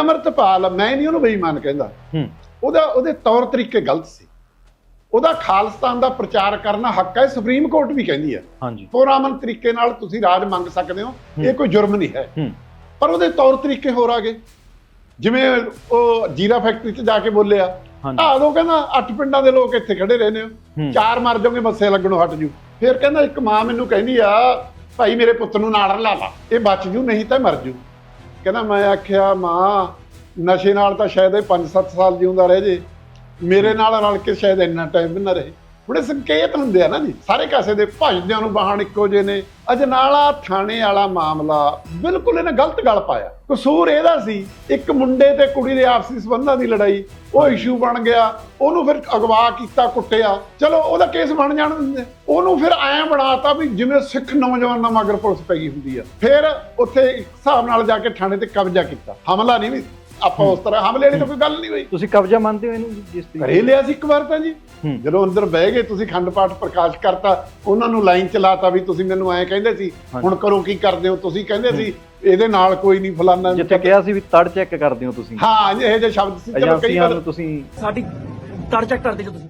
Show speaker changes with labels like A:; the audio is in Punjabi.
A: ਅਮਰਤਪਾਲ ਮੈਂ ਨਹੀਂ ਉਹਨੂੰ ਬੇਈਮਾਨ ਕਹਿੰਦਾ। ਉਹਦਾ ਉਹਦੇ ਤੌਰ ਤਰੀਕੇ ਗਲਤ ਸੀ। ਉਹਦਾ ਖਾਲਿਸਤਾਨ ਦਾ ਪ੍ਰਚਾਰ ਕਰਨਾ ਹੱਕ ਹੈ ਸੁਪਰੀਮ ਕੋਰਟ ਵੀ ਕਹਿੰਦੀ ਹੈ।
B: ਹਾਂਜੀ।
A: ਪੁਰਾਮਨ ਤਰੀਕੇ ਨਾਲ ਤੁਸੀਂ ਰਾਜ ਮੰਗ ਸਕਦੇ ਹੋ ਇਹ ਕੋਈ ਜੁਰਮ ਨਹੀਂ ਹੈ। ਪਰ ਉਹਦੇ ਤੌਰ ਤਰੀਕੇ ਹੋਰ ਆ ਗਏ। ਜਿਵੇਂ ਉਹ ਜੀਰਾ ਫੈਕਟਰੀ 'ਚ ਜਾ ਕੇ ਬੋਲਿਆ ਆ ਉਹ ਕਹਿੰਦਾ ਅੱਠ ਪਿੰਡਾਂ ਦੇ ਲੋਕ ਇੱਥੇ ਖੜੇ ਰਹਿੰਦੇ ਹੋ।
B: ਹੂੰ।
A: ਚਾਰ ਮਰ ਜਾਓਗੇ ਬੱਸੇ ਲੱਗਣੋਂ ਹਟ ਜੂ। ਫਿਰ ਕਹਿੰਦਾ ਇੱਕ ਮਾਂ ਮੈਨੂੰ ਕਹਿੰਦੀ ਆ ਭਾਈ ਮੇਰੇ ਪੁੱਤ ਨੂੰ ਨਾਲ ਲਾ ਲਾ। ਇਹ ਬਚ ਜੂ ਨਹੀਂ ਤਾਂ ਮਰ ਜੂ। ਕਹਿੰਦਾ ਮੈਂ ਆਖਿਆ, ਮਾਂ, ਨਸ਼ੇ ਨਾਲ ਤਾਂ ਸ਼ਾਇਦ ਇਹ 5-7 ਸਾਲ ਜਿਉਂਦਾ ਰਹਿ ਜੇ। ਮੇਰੇ ਨਾਲ ਰਲ ਕੇ ਸ਼ਾਇਦ ਇੰਨਾ ਟਾਈਮ ਵੀ ਨਾ ਰਹੇ। ਬੜੇ ਸੰਕੇਤ ਹੁੰਦੇ ਆ ਨਾ ਜੀ। ਸਾਰੇ ਕਾਸੇ ਦੇ ਭਜਦਿਆਂ ਨੂੰ ਬਾਹਣ ਇੱਕੋ ਜਿਹੇ ਨੇ। ਅਜਨਾਲਾ ਥਾਣੇ ਵਾਲਾ ਮਾਮਲਾ ਬਿਲਕੁਲ ਇਹਨੇ ਗਲਤ ਗੱਲ ਪਾਇਆ। ਕਸੂਰ ਇਹਦਾ ਸੀ ਇੱਕ ਮੁੰਡੇ ਤੇ ਕੁੜੀ ਦੇ ਆਪਸੀ ਸੰਬੰਧਾਂ ਦੀ ਲੜਾਈ। ਉਹ ਇਸ਼ੂ ਬਣ ਗਿਆ। ਉਹਨੂੰ ਫਿਰ ਅਗਵਾ ਕੀਤਾ ਕੁੱਟਿਆ। ਚਲੋ ਉਹਦਾ ਕੇਸ ਬਣ ਜਾਣ ਦਿੰਦੇ। ਉਹਨੂੰ ਫਿਰ ਐਂ ਬਣਾਤਾ ਵੀ ਜਿਵੇਂ ਸਿੱਖ ਨੌਜਵਾਨਾਂ ਮਗਰ ਪੁਲਿਸ ਪੈ ਗਈ ਹੁੰਦੀ ਆ। ਫਿਰ ਉੱਥੇ ਇੱਕ ਹਿਸਾਬ ਨਾਲ ਜਾ ਕੇ ਥਾਣੇ ਤੇ ਕਬਜ਼ਾ ਕੀਤਾ। ਹਮਲਾ ਨਹੀਂ ਵੀ ਆਪਾਂ ਉਸ ਤਰ੍ਹਾਂ ਹਮਲੇ ਵਾਲੀ ਤਾਂ ਕੋਈ ਗੱਲ ਨਹੀਂ ਹੋਈ।
B: ਤੁਸੀਂ ਕਬਜ਼ਾ ਮੰਨਦੇ ਹੋ ਇਹਨੂੰ ਜੀ, ਜਿਸ ਤਰੀਕੇ
A: ਕਰੇ ਲਿਆ ਸੀ ਇੱਕ ਵਾਰ ਤਾਂ ਜੀ।
B: ਹੂੰ।
A: ਜਦੋਂ ਅੰਦਰ ਬਹਿ ਗਏ ਤੁਸੀਂ ਖੰਡ ਪਾਠ ਪ੍ਰਕਾਸ਼ ਕਰਤਾ ਉਹਨਾਂ ਨੂੰ ਲਾਈਨ ਚਲਾਤਾ ਵੀ ਤੁਸੀਂ ਮੈਨੂੰ ਐਂ ਕਹਿੰਦੇ ਸੀ
B: ਹਾਂਜੀ।
A: ਹੁਣ ਕਰੋ ਕੀ ਕਰਦੇ ਹੋ ਤੁਸੀਂ ਕਹਿੰਦੇ ਸੀ ਇਹਦੇ ਨਾਲ ਕੋਈ ਨਹੀਂ ਫਲਾਨਾ
B: ਜਿੱਥੇ ਕਿਹਾ ਸੀ ਵੀ ਤੜ ਚੈੱਕ ਕਰਦੇ ਹੋ ਤੁਸੀਂ।
A: ਹਾਂ ਇਹ ਜਿਹੇ ਸ਼ਬਦ ਸੀ ਚਲੋ ਕਈ
B: ਏਜੰਸੀਆਂ
A: ਵਾਰ
B: ਨੂੰ ਤੁਸੀਂ
C: ਸਾਡੀ ਤੜ ਚੈੱਕ ਕਰਦੇ ਜੋ ਤੁਸੀਂ।